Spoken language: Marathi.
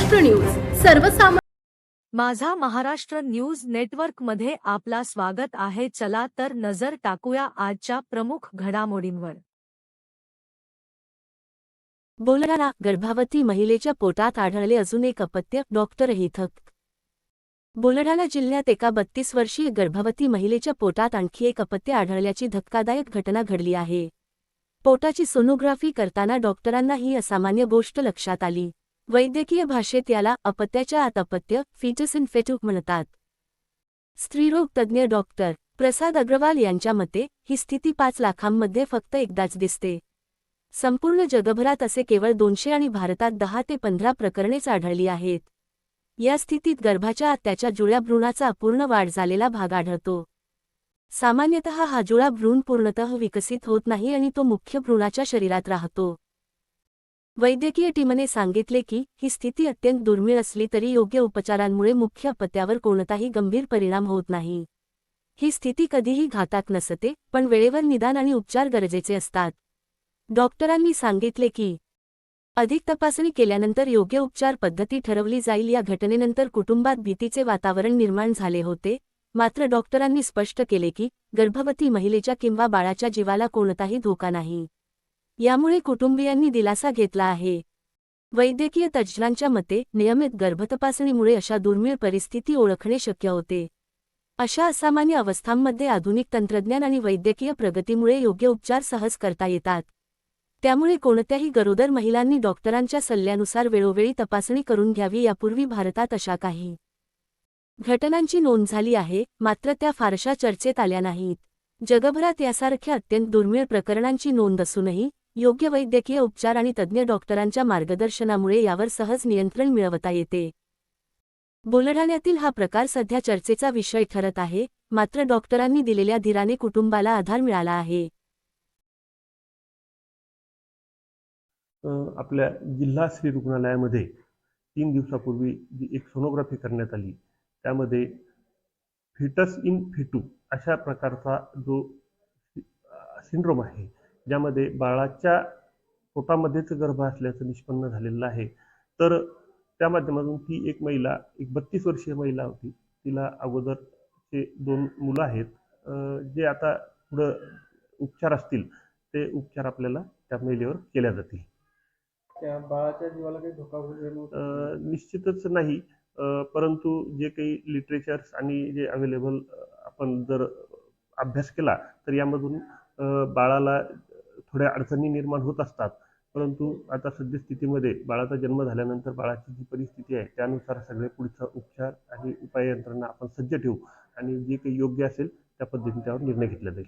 महाराष्ट्र न्यूज. सर्वसामान्य माझा महाराष्ट्र न्यूज नेटवर्कमध्ये आपला स्वागत आहे. चला तर नजर टाकूया आजच्या प्रमुख घडामोडींवर. बोलणारा गर्भावती महिलेच्या पोटात आढळले अजून एक अपत्य डॉक्टर हिथक. बुलढाणा जिल्ह्यात एका बत्तीस वर्षीय गर्भवती महिलेच्या पोटात आणखी एक अपत्य आढळल्याची धक्कादायक घटना घडली आहे. पोटाची सोनोग्राफी करताना डॉक्टरांना ही असामान्य गोष्ट लक्षात आली. वैद्यकीय भाषेत याला अपत्याच्या आत अपत्य फिटस फेटूक म्हणतात. स्त्रीरोग तज्ज्ञ डॉक्टर प्रसाद अग्रवाल यांच्या मते ही स्थिती पाच लाखांमध्ये फक्त एकदाच दिसते. संपूर्ण जगभरात असे केवळ दोनशे आणि भारतात दहा ते पंधरा प्रकरणेच आढळली आहेत. या स्थितीत गर्भाच्या त्याच्या जुळ्या भ्रूणाचा अपूर्ण वाढ झालेला भाग आढळतो. सामान्यतः हा जुळा भ्रूण पूर्णतः विकसित होत नाही आणि तो मुख्य भ्रूणाच्या शरीरात राहतो. वैद्यकीय टीमने सांगितले की ही स्थिती अत्यंत दुर्मिळ असली तरी योग्य उपचारांमुळे मुख्य अपत्यावर कोणताही गंभीर परिणाम होत नाही. ही स्थिती कधीही घातक नसते पण वेळेवर निदान आणि उपचार गरजेचे असतात. डॉक्टरांनी सांगितले की अधिक तपासणी केल्यानंतर योग्य उपचार पद्धती ठरवली जाईल. या घटनेनंतर कुटुंबात भीतीचे वातावरण निर्माण झाले होते. मात्र डॉक्टरांनी स्पष्ट केले की गर्भवती महिलेच्या किंवा बाळाच्या जीवाला कोणताही धोका नाही. यामुळे कुटुंबियांनी दिलासा घेतला आहे. वैद्यकीय तज्ज्ञांच्या मते नियमित गर्भतपासणीमुळे अशा दुर्मिळ परिस्थिती ओळखणे शक्य होते. अशा असामान्य अवस्थांमध्ये आधुनिक तंत्रज्ञान आणि वैद्यकीय प्रगतीमुळे योग्य उपचार सहज करता येतात. त्यामुळे कोणत्याही गरोदर महिलांनी डॉक्टरांच्या सल्ल्यानुसार वेळोवेळी तपासणी करून घ्यावी यापूर्वी भारतात अशा काही घटनांची नोंद झाली आहे मात्र त्या फारशा चर्चेत आल्या नाहीत. जगभरात यासारख्या अत्यंत दुर्मिळ प्रकरणांची नोंद असूनही योग्य वैद्यकीय उपचार आणि तज्ज्ञ डॉक्टरांच्या मार्गदर्शनामुळे यावर सहज नियंत्रण मिळवता येते. बुलढाण्यातील हा प्रकार सध्या चर्चेचा विषय ठरत आहे मात्र डॉक्टरांनी दिलेल्या धीराने कुटुंबाला आधार मिळाला आहे. आपल्या जिल्हा स्त्री रुग्णालयामध्ये तीन दिवसापूर्वी जी एक सोनोग्राफी करण्यात आली त्यामध्ये फिटस इन फिटू अशा प्रकारचा जो सिंड्रोम आहे ज्यामध्ये बाळाच्या पोटामध्येच गर्भ असल्याचं निष्पन्न झालेलं आहे. तर त्या माध्यमातून ती एक महिला एक बत्तीस वर्षीय महिला होती. तिला अगोदरचे दोन मुलं आहेत. जे आता पुढं उपचार असतील ते उपचार आपल्याला त्या महिलेवर केल्या जातील. त्या बाळाच्या जीवाला काही धोका वगैरे निश्चितच नाही. परंतु जे काही लिटरेचर्स आणि जे अवेलेबल आपण जर अभ्यास केला तर यामधून बाळाला थोड्या अडचणी निर्माण होत असतात. परंतु आता सद्यस्थितीमध्ये बाळाचा जन्म झाल्यानंतर बाळाची जी परिस्थिती आहे त्यानुसार सगळे पुढचा उपचार आणि उपाय यंत्रणा आपण सज्ज ठेवू आणि जे काही योग्य असेल त्या पद्धतीने त्यावर निर्णय घेतला जाईल.